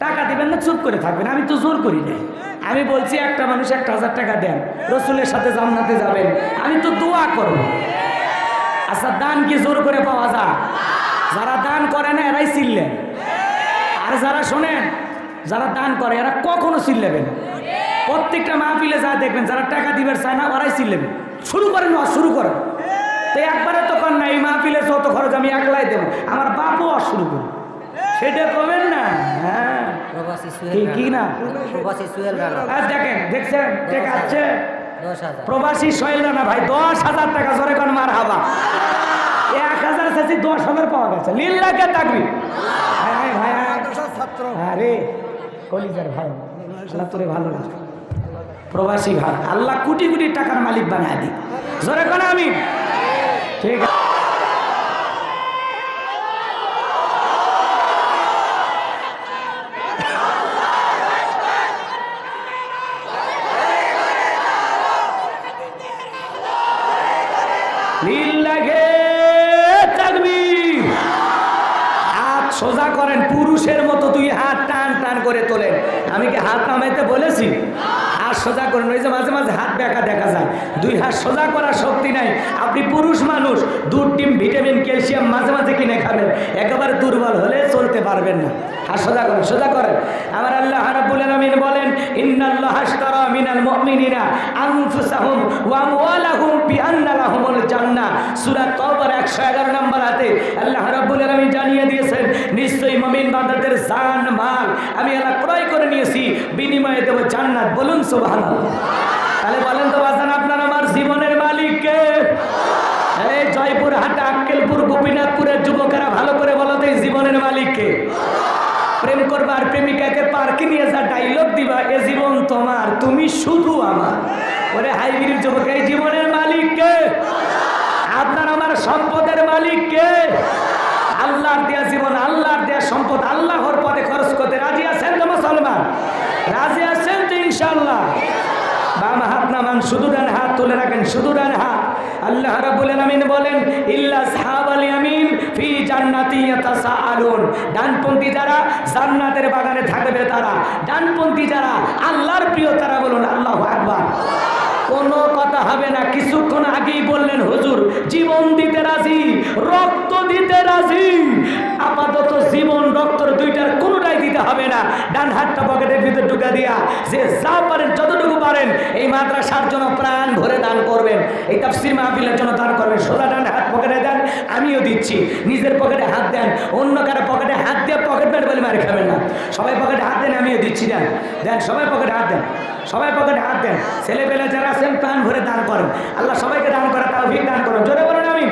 টাকা দিবেন না, চুপ করে থাকবেন। আমি তো জোর করি নাই। আমি বলছি, একটা মানুষ একটা হাজার টাকা দেন, রসুলের সাথে জান্নাতে যাবেন। আমি তো দোয়া করব। আচ্ছা দান কি জোর করে পাওয়া যায়? যারা দান করে না, এরাই চিনলেন আর যারা শোনেন, যারা দান করে, এরা কখনো চিল্লেবে না। প্রত্যেকটা মাহফিলে যা দেখবেন, যারা টাকা দিবেন চায় না, ওরাই চিল্লেবে শুরু করেন না, শুরু করেন। তো একবারে তো কর না, এই মাহফিলে যত খরচ আমি একলাই দেবো। আমার বাপও আর শুরু করুন সেটা করবেন না হ্যাঁ। প্রবাসী সুহেল কি না প্রবাসী সুহেল রানা। আর দেখেন দেখছেন? আছে? প্রবাসী সোহেল রানা ভাই দশ হাজার টাকা জোরে কোন মার হাবা এক হাজার চাচ্ছি দশ হাজার পাওয়া গেছে। লিল্লাকে থাকবি ভাই ভাই ভাই। আরে কলিজার ভাই আল্লাহ তোরে ভালো লাগে প্রবাসী ভাই আল্লাহ কোটি কোটি টাকার মালিক বানায় দি জোরে কোন আমি ঠিক আছে তাকবীর। হাত সোজা করেন, পুরুষের মতো তুই হাত টান টান করে তোলেন। আমি কি হাত নামাইতে বলেছি? হাত সোজা করেন, ওই যে মাঝে মাঝে হাত ব্যাকা দেখা যায়। দুই হাত সোজা করার শক্তি নাই। আপনি পুরুষ মানুষ, দুধ, ডিম, ভিটামিন, ক্যালসিয়াম মাঝে মাঝে কিনে খাবেন। একেবারে দুর্বল হলে চলতে পারবেন না। হাত সোজা করেন সোজা করেন। আমার আল্লাহ রাব্বুল আলামিন বলেন, ইন্নাল্লাহ আশতারা মিনাল মুমিনিনা আনফুসাহুম ওয়া আমওয়ালাহুম বিআন্না লাহুমুল জান্নাহ। সূরা তওবার 111 নম্বর হাতে আল্লাহ রাব্বুল আলামিন জানিয়ে দিয়েছেন, নিশ্চয়ই মুমিন বান্দাদের জান, মাল আমি আল্লাহ ক্রয় করে নিয়েছি। বিনিময়ে দেব জান্নাত। বলুন সুবহানাল্লাহ। তাহলে বলেন তো বাজান, আপনার আমার জীবনের মালিক কে এই জয়পুর হাটা, আক্কেলপুর, গোপীনাথপুরের যুবকেরা ভালো করে বলো তো এই জীবনের মালিক কে প্রেম করবার প্রেমিকাকে পার্কে নিয়ে যা ডাইলগ দিবা, এ জীবন তোমার, তুমি শুধু আমার। ওরে হাইব্রিড যুবক, এই জীবনের মালিক কে আপনার আমার সম্পদের মালিক কে আল্লাহর দেয়া জীবন, আল্লাহর দেয়া সম্পদ, আল্লাহর পথে খরচ করতে রাজি আছেন তো মুসলমান? রাজি আছেন ইনশাল্লাহ বাম হাত নামান, শুধু ডান হাত তুলে রাখেন, শুধু ডান হাত। আল্লাহ রাব্বুল আলামিন বলেন, ইল্লা সাহাবাল ইয়ামিন ফি জান্নাতি ইয়াতাসাআলুন। ডানপন্থী যারা জান্নাতের বাগানে থাকবে তারা, ডানপন্থী যারা আল্লাহর প্রিয়, তারা বলুন, আল্লাহু আকবার। কোনো কথা হবে না, কিছুক্ষণ আগেই বললেন, হুজুর, জীবন দিতে রাজি, রক্ত দিতে রাজি। আপাতত জীবন, রক্তর দুইটার কোনোটাই দিতে হবে না। ডান হাতটা পকেটের ভিতর ঢুকা দিয়া যে যা পারেন, যতটুকু পারেন, এই মাদ্রাসার জন্য প্রাণ ভরে দান করবেন। এই তাফসির মাহফিলের জন্য দান করবেন। সোজা ডান হাত পকেটে দেন, আমিও দিচ্ছি। নিজের পকেটে হাত দেন, অন্য কারও পকেটে হাত দিয়ে পকেট মেরে বলে মারি খাবেন না। সবাই পকেটে হাত দেন, আমিও দিচ্ছি, দেন। দেন, সবাই পকেটে হাত দেন। সবাই পকেটে হাত দেন। ছেলে ছেলেপেলে যারা আছেন, প্রাণ ভরে দান করেন। আল্লাহ সবাইকে দান করা তাও ভিক দান করেন। জোরে বলেন আমি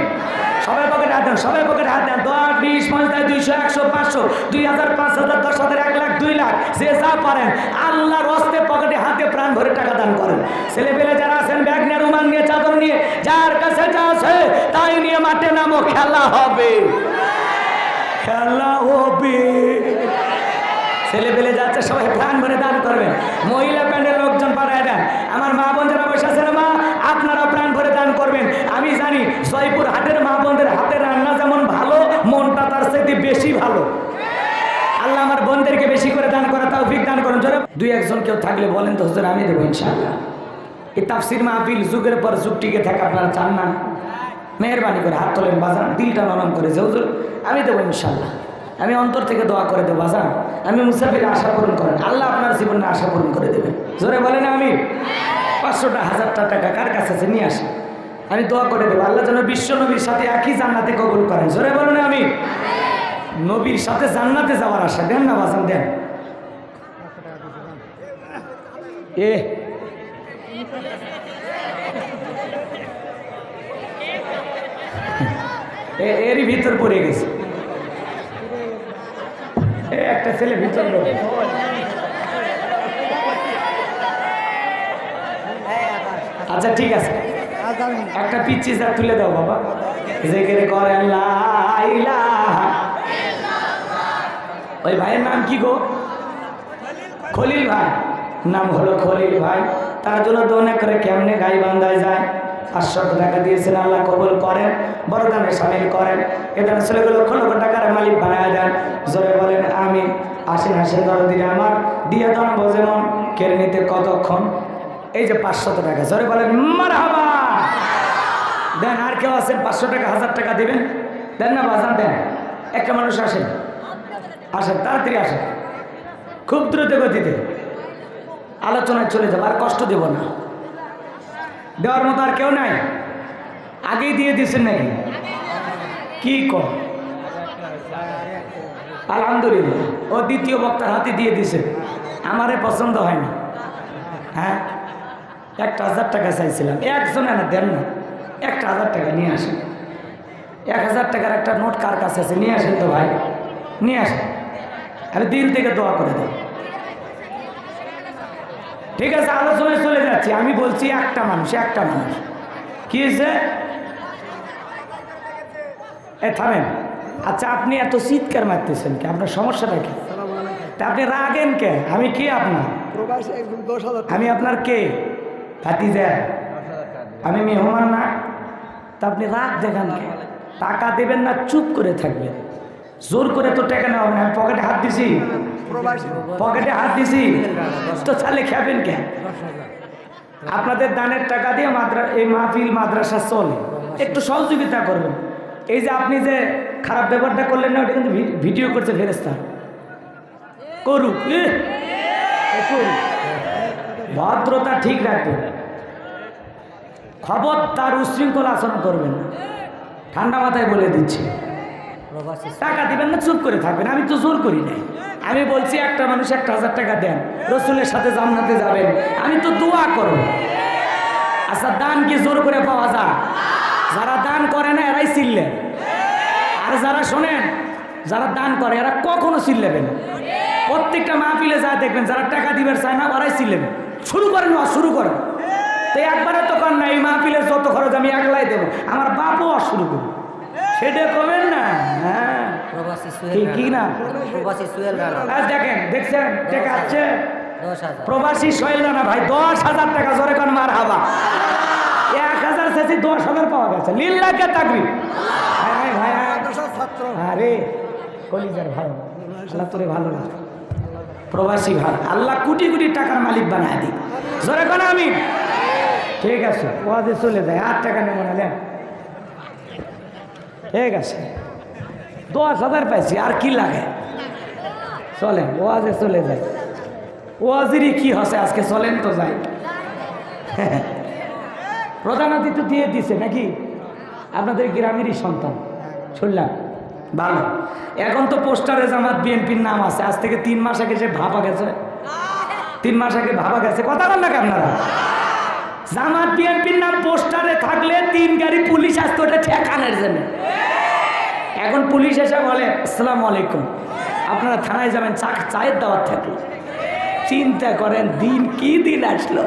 সবাই পকেটে হাত দেন, সবাই পকেটে দুইশো, একশো, পাঁচশো, দুই হাজার, পাঁচ হাজার, দশ হাজার, এক লাখ, দুই লাখ, যে যা পারেন, আল্লাহর হস্তে পকেটে হাতে প্রাণ ভরে টাকা দান করেন। ছেলেপেলে যারা আছেন, ব্যাগ নিয়ে, রুমাল নিয়ে, চাদর নিয়ে, যার কাছে যা আছে, তাই নিয়ে মাঠে নামো, খেলা হবে। খেলা হবে। ছেলে পেলে যাচ্ছে সবাই প্রাণ ভরে দান করবেন। মহিলা প্যান্ডের লোকজন পাঠায় দেন। আমার মা বোন যারা বসে আছেন মা আপনারা প্রাণ ভরে দান করবেন। আমি জানি, জয়পুর হাটের মা বোনদের হাতের রান্না যেমন ভালো মনটা তার সাথে বেশি ভালো আমার বোনদেরকে বেশি করে দান করা তাও ফিক দান করেন। জোরে দুই একজন কেউ থাকলে বলেন তো, হুজুর, আমি দেবো ইনশাআল্লাহ। এই তাফসির মাহফিল যুগের পর যুগ টিকে থাকে, আপনারা চান না। মেহরবানি করে হাত তোলেন, বাজান, দিলটা নরম করে যে, হুজুর, আমি দেবো ইনশাআল্লাহ। আমি অন্তর থেকে দোয়া করে দেবো, বাজান। আমি মুসাফির আশা পূরণ করেন। আল্লাহ আপনার জীবনে আশা পূরণ করে দেবেন। জোরে বলেন আমি পাঁচশোটা হাজারটা টাকা কার কাছে আছে? নিয়ে আসি আমি দোয়া করে দেবো। আল্লাহ যেন বিশ্ব নবীর সাথে একই জান্নাতে কবুল করেন। জোরে বলেন নবীর সাথে জান্নাতে যাওয়ার আশা। দেন না বাজান দেন। এ। এরই ভিতর পড়ে গেছে। একটা ছেলে ভিতর আচ্ছা ঠিক আছে। একটা পিচ্ছি যা তুলে দাও, বাবা। জেকের করেন লা ইলাহা। ওই ভাইয়ের নাম কি গো? খলিল ভাই। নাম হলো খলিল ভাই। তার জন্য দোনে করে কেমনে গাই বান্ধায় যায়। পাঁচশো টাকা দিয়েছেন, আল্লাহ কবুল করেন, বড় দামে সামিল করেন। এখানে ছেলেগুলো লক্ষ লক্ষ টাকার মালিক বানায় দেন। জোরে বলেন আমি আসেন আসেন ধরো দরদিনে আমার। দিয়ে দাম যেমন কেড়ে নিতে কতক্ষণ? এই যে পাঁচশত টাকা। জোরে বলেন মার দেন, আর কেউ আছেন, পাঁচশো টাকা, হাজার টাকা দিবেন? দেন না, বাজান, দেন। একটা মানুষ আসেন। আসেন, তাড়াতাড়ি আসেন। খুব দ্রুত গতিতে আলোচনায় চলে যাব, আর কষ্ট দেব না। দেওয়ার মতো আর কেউ নাই। আগেই দিয়ে দিয়েছেন নাকি? কি কর আলহামদুলিল্লাহ, ও দ্বিতীয় বক্তার হাতে দিয়ে দিছে আমারে পছন্দ হয় না হ্যাঁ? একটা হাজার টাকা চাইছিলাম। একজনে না দেন না। একটা হাজার টাকা নিয়ে আসেন। এক হাজার টাকার একটা নোট কার কাছে আছে? নিয়ে আসেন তো ভাই। নিয়ে আসেন। আমি দিল থেকে দোয়া করে দেব ঠিক আছে আলোচনায় চলে যাচ্ছি। আমি বলছি একটা মানুষ একটা মানুষ। কি হয়েছে? এ থামেন। আচ্ছা আপনি এত চিৎকার মারতেছেন কি আপনার সমস্যাটা কি? তা আপনি রাগেন কে আমি কে আপনার? আমি আপনার কে? ভাতিজা। আমি মেহমান না। তা আপনি রাগ দেখান কে টাকা দেবেন না চুপ করে থাকবেন। জোর করে তো টাকা নেওয়া হবে না পকেটে হাত দিছি। পকেটে হাত দিছি। তো চালে খাবেন কে? আপনাদের দানের টাকা দিয়ে মাদ্রা এই মাহফিল মাদ্রাসা চলে। একটু সহযোগিতা করবেন। এই যে আপনি যে খারাপ ব্যাপারটা করলেন না ওটা কিন্তু ভিডিও করছে ফেরেস্তা করুক ভদ্রতা ঠিক রাখবেন। খবরদার উশৃঙ্খল আচরণ করবেন না। ঠান্ডা মাথায় বলে দিচ্ছি। টাকা দিবেন না, চুপ করে থাকবেন। আমি তো জোর করি নাই। আমি বলছি, একটা মানুষ একটা হাজার টাকা দেন। রসুলের সাথে জান্নাতে যাবেন। আমি তো দোয়া করো আচ্ছা দান কি জোর করে পাওয়া যায়? যারা দান করে না, এরাই চিল্লে। আর যারা শোনেন, যারা দান করে, এরা কখনো চিল্লেবে না। প্রত্যেকটা মাহফিলে যা দেখবেন, যারা টাকা দিবেন, চায় না, ওরাই চিল্লেবে। শুরু করেন না শুরু করেন। তো একবারে তো কর না, এই মাহফিলের যত খরচ আমি একলাই দেবো। আমার বাপও আর শুরু করব। সেটা কমেন না হ্যাঁ। প্রবাসী কি না? প্রবাসী সুয়েল রানা। আর দেখেন দেখছেন? টাকা আছে? প্রবাসী সোহেল রানা ভাই দশ হাজার টাকা জোরে কন মার হাবা। এক হাজার শেষে দশ হাজার পাওয়া গেছে। লিল্লাকে তাকবি ভাই ভাই ছাত্র আরে কলিজার ভালো আল্লাহ তোরে ভালো না প্রবাসী ভাই আল্লাহ কোটি কোটি টাকার মালিক বানায় দিই জোরে কোন আমি ঠিক আছে ওয়াজে চলে যায়। আট টাকা নেব না ঠিক আছে। দশ হাজার পাইছি, আর কি লাগে? চলেন, ওয়াজে চলে যায় ওয়াজেরই কি হসে, আজকে চলেন তো যাই। প্রধান অতিথি দিয়ে দিছে নাকি? আপনাদের গ্রামেরই সন্তান, শুনলাম। ভালো। এখন তো পোস্টারে জামাত বিএনপির নাম আছে, আজ থেকে তিন মাস আগে সে ভাবা গেছে, তিন মাস আগে ভাবা গেছে, কথা বল না আপনারা? জামাত বিএনপির নাম পোস্টারে থাকলে তিন গাড়ি পুলিশ আসতো ওটা ঠেকানোর জন্য। এখন পুলিশ এসে বলে, আসসালামু আলাইকুম। আপনারা থানায় যাবেন, চা চায়ের দাওয়াত থাকল। চিন্তা করেন দিন কি দিন আসলো।